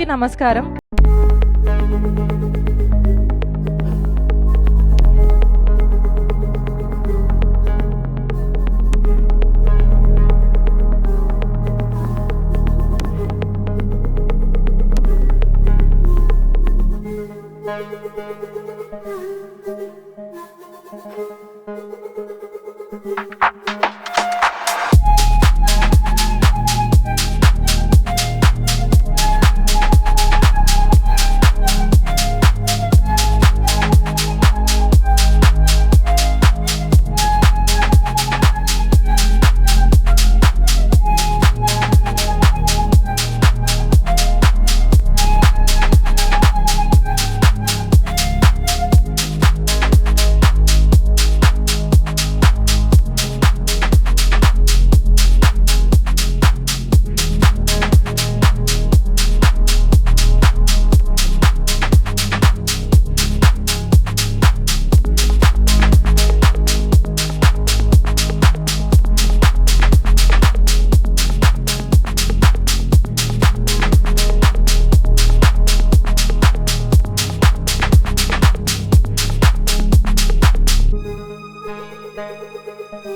అందరికీ నమస్కారం Thank you.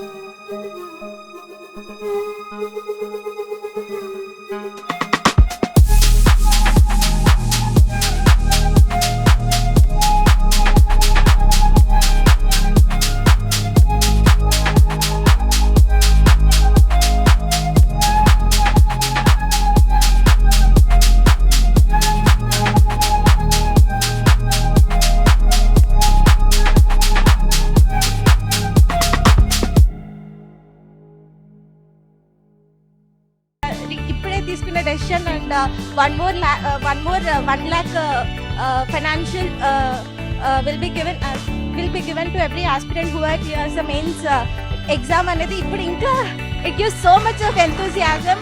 Thank you. అసలు ఇప్పుడే తీసుకున్న decision and one more one more one lakh financial will be given will be given to every aspirant who are clears the mains exam అనేది ఇప్పుడు ఇంకా it gives so much of enthusiasm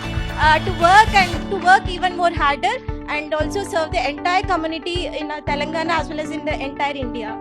to work and to work even more harder and also serve the entire community in Telangana as well as in the entire India.